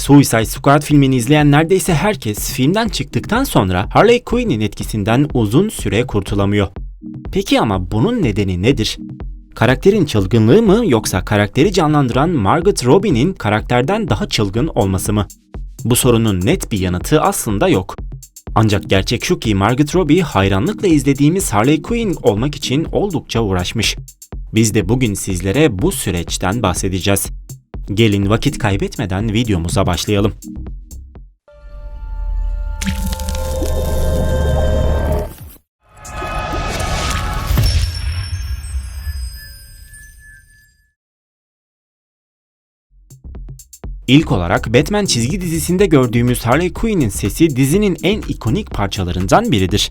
Suicide Squad filmini izleyen neredeyse herkes filmden çıktıktan sonra Harley Quinn'in etkisinden uzun süre kurtulamıyor. Peki ama bunun nedeni nedir? Karakterin çılgınlığı mı yoksa karakteri canlandıran Margot Robbie'nin karakterden daha çılgın olması mı? Bu sorunun net bir yanıtı aslında yok. Ancak gerçek şu ki Margot Robbie hayranlıkla izlediğimiz Harley Quinn olmak için oldukça uğraşmış. Biz de bugün sizlere bu süreçten bahsedeceğiz. Gelin vakit kaybetmeden videomuza başlayalım. İlk olarak Batman çizgi dizisinde gördüğümüz Harley Quinn'in sesi dizinin en ikonik parçalarından biridir.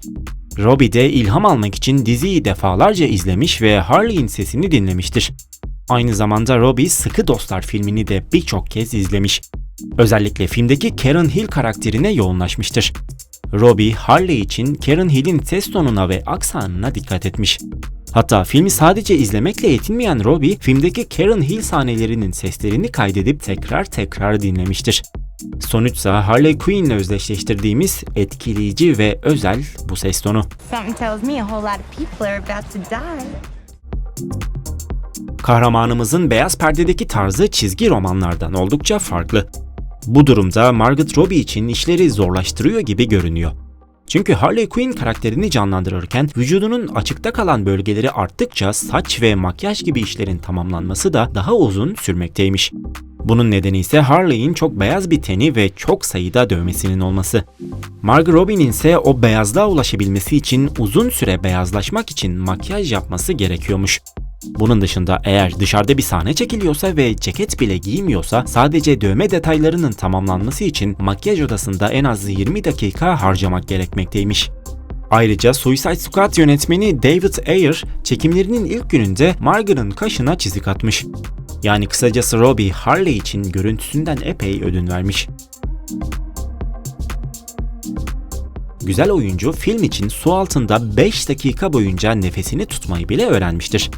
Robbie de ilham almak için diziyi defalarca izlemiş ve Harley'in sesini dinlemiştir. Aynı zamanda Robbie Sıkı Dostlar filmini de birçok kez izlemiş. Özellikle filmdeki Karen Hill karakterine yoğunlaşmıştır. Robbie, Harley için Karen Hill'in ses tonuna ve aksanına dikkat etmiş. Hatta filmi sadece izlemekle yetinmeyen Robbie, filmdeki Karen Hill sahnelerinin seslerini kaydedip tekrar tekrar dinlemiştir. Sonuçsa Harley Quinn'le özdeşleştirdiğimiz etkileyici ve özel bu ses tonu. Kahramanımızın beyaz perdedeki tarzı çizgi romanlardan oldukça farklı. Bu durumda Margot Robbie için işleri zorlaştırıyor gibi görünüyor. Çünkü Harley Quinn karakterini canlandırırken vücudunun açıkta kalan bölgeleri arttıkça saç ve makyaj gibi işlerin tamamlanması da daha uzun sürmekteymiş. Bunun nedeni ise Harley'in çok beyaz bir teni ve çok sayıda dövmesinin olması. Margot Robbie'nin ise o beyazlığa ulaşabilmesi için uzun süre beyazlaşmak için makyaj yapması gerekiyormuş. Bunun dışında eğer dışarıda bir sahne çekiliyorsa ve ceket bile giymiyorsa sadece dövme detaylarının tamamlanması için makyaj odasında en az 20 dakika harcamak gerekmekteymiş. Ayrıca Suicide Squad yönetmeni David Ayer çekimlerinin ilk gününde Margot'ın kaşına çizik atmış. Yani kısacası Robbie Harley için görüntüsünden epey ödün vermiş. Güzel oyuncu film için su altında 5 dakika boyunca nefesini tutmayı bile öğrenmiştir.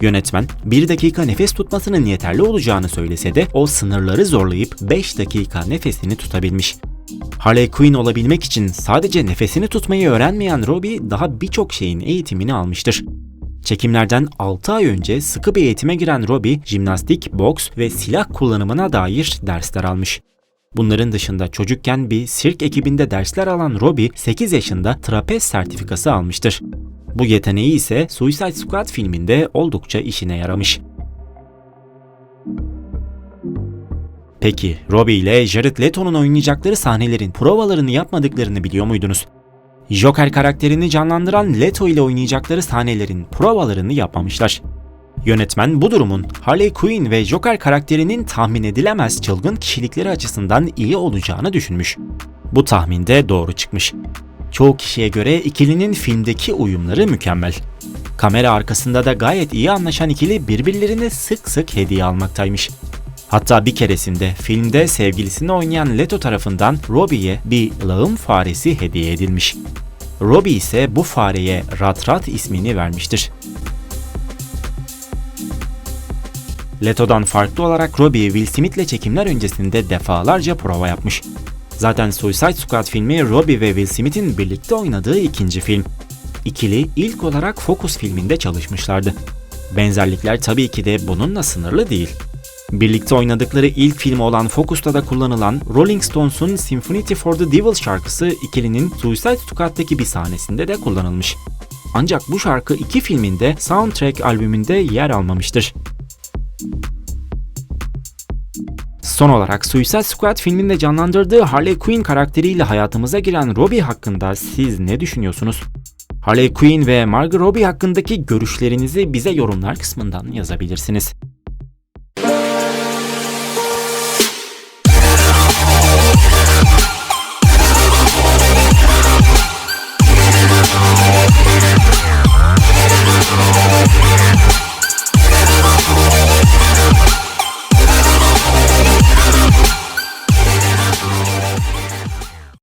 Yönetmen 1 dakika nefes tutmasının yeterli olacağını söylese de o sınırları zorlayıp 5 dakika nefesini tutabilmiş. Harley Quinn olabilmek için sadece nefesini tutmayı öğrenmeyen Robbie daha birçok şeyin eğitimini almıştır. Çekimlerden 6 ay önce sıkı bir eğitime giren Robbie, jimnastik, boks ve silah kullanımına dair dersler almış. Bunların dışında çocukken bir sirk ekibinde dersler alan Robbie 8 yaşında trapez sertifikası almıştır. Bu yeteneği ise Suicide Squad filminde oldukça işine yaramış. Peki Robbie ile Jared Leto'nun oynayacakları sahnelerin provalarını yapmadıklarını biliyor muydunuz? Joker karakterini canlandıran Leto ile oynayacakları sahnelerin provalarını yapmamışlar. Yönetmen bu durumun Harley Quinn ve Joker karakterinin tahmin edilemez çılgın kişilikleri açısından iyi olacağını düşünmüş. Bu tahmin de doğru çıkmış. Çoğu kişiye göre ikilinin filmdeki uyumları mükemmel. Kamera arkasında da gayet iyi anlaşan ikili birbirlerine sık sık hediye almaktaymış. Hatta bir keresinde filmde sevgilisini oynayan Leto tarafından Robbie'ye bir lağım faresi hediye edilmiş. Robbie ise bu fareye Rat Rat ismini vermiştir. Leto'dan farklı olarak Robbie Will Smith'le çekimler öncesinde defalarca prova yapmış. Zaten Suicide Squad filmi Robbie ve Will Smith'in birlikte oynadığı ikinci film. İkili ilk olarak Focus filminde çalışmışlardı. Benzerlikler tabii ki de bununla sınırlı değil. Birlikte oynadıkları ilk film olan Focus'ta da kullanılan Rolling Stones'un Symphony for the Devil şarkısı ikilinin Suicide Squad'daki bir sahnesinde de kullanılmış. Ancak bu şarkı iki filminde soundtrack albümünde yer almamıştır. Son olarak Suicide Squad filminde canlandırdığı Harley Quinn karakteriyle hayatımıza giren Robbie hakkında siz ne düşünüyorsunuz? Harley Quinn ve Margot Robbie hakkındaki görüşlerinizi bize yorumlar kısmından yazabilirsiniz.